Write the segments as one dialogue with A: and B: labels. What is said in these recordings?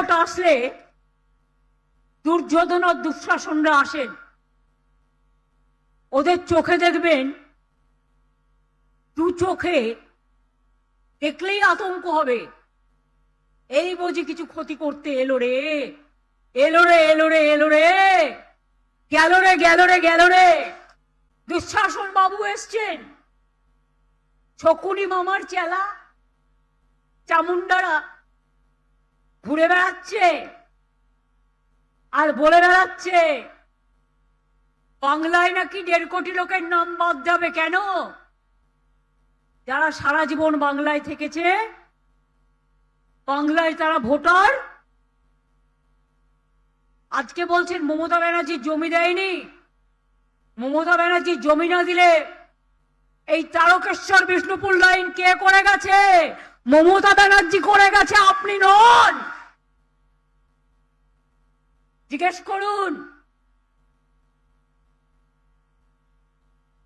A: Vote আসলে দুর্যোধন আর দুঃশাসনরা আসেন। ওদের চোখে দেখবেন, দু চোখে দেখলেই আতঙ্ক হবে। এই বুঝি কিছু ক্ষতি করতে এলো রে। এলো রে এলো রে এলো রে। গেল রে গেল রে গেল রে। দুঃশাসন বাবু এসছেন। শকুনি মামার চেলা চামুন্ডারা ঘুরে বেড়াচ্ছে। আর বলে বেড়াচ্ছে, বাংলায় নাকি দেড় কোটি লোকের নাম বাদ যাবে কেন? যারা সারা জীবন বাংলায় থেকেছে, বাংলায় তারা ভোটার। আজকে বলছেন, মমতা ব্যানার্জি জমি দেয়নি। মমতা ব্যানার্জি জমি না দিলে এই তারকেশ্বর বিষ্ণুপুর লাইন কে করে গেছে? মমতা ব্যানার্জি করে গেছে, আপনি নন। জিজ্ঞেস করুন।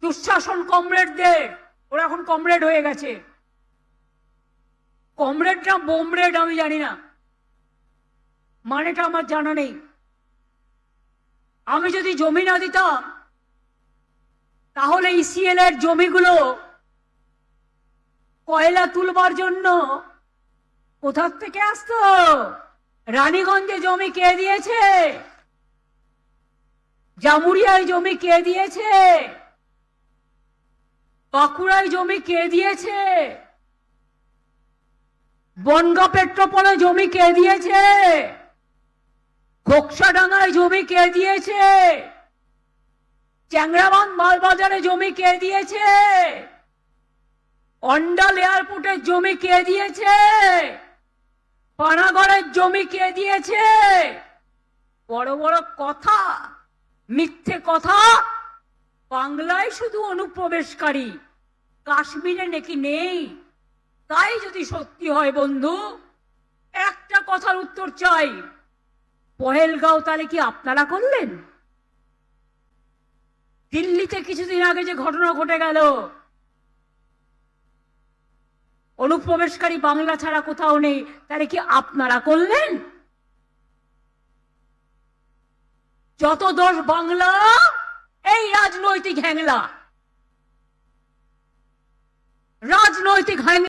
A: দুঃশাসন কমরেডদের, ওরা এখন কমরেড হয়ে গেছে। কমরেড না বোমরেড, আমি জানি না। মানেটা আমার জানা নেই। আমি যদি জমি না দিতাম, তাহলে ইসিএল এর জমিগুলো কয়লা তুলবার জন্য কোথার থেকে আসতো? রানীগঞ্জে জমি কে দিয়েছে? জামুরিয়ায় জমি কে দিয়েছে? বাঁকুড়ায় জমি কে দিয়েছে? বনগা পেট্রোপলে জমি কে দিয়েছে? ঘোকসাডাঙ্গায় জমি কে দিয়েছে? চ্যাংরাবান মালবাজারে জমি কে দিয়েছে? অন্ডাল এয়ারপোর্টের জমি কে দিয়েছে? পানাগড়ের জমি কে দিয়েছে? বড় বড় কথা, মিথ্যে কথা, বাংলায় শুধু অনুপ্রবেশকারী। কাশ্মীরে নাকি নেই? তাই যদি সত্যি হয় বন্ধু, একটা কথার উত্তর চাই। পহেলগাঁও তাহলে কি আপনারা করলেন? দিল্লিতে কিছুদিন আগে যে ঘটনা ঘটে গেল অনুপ্রবেশকারী বাংলা ছাড়া কোথাও নেই। তাহলে কি আপনারা করলেন? যত দোষ বাংলা, এই রাজনৈতিক হ্যাংলা। রাজনৈতিক হ্যাংলা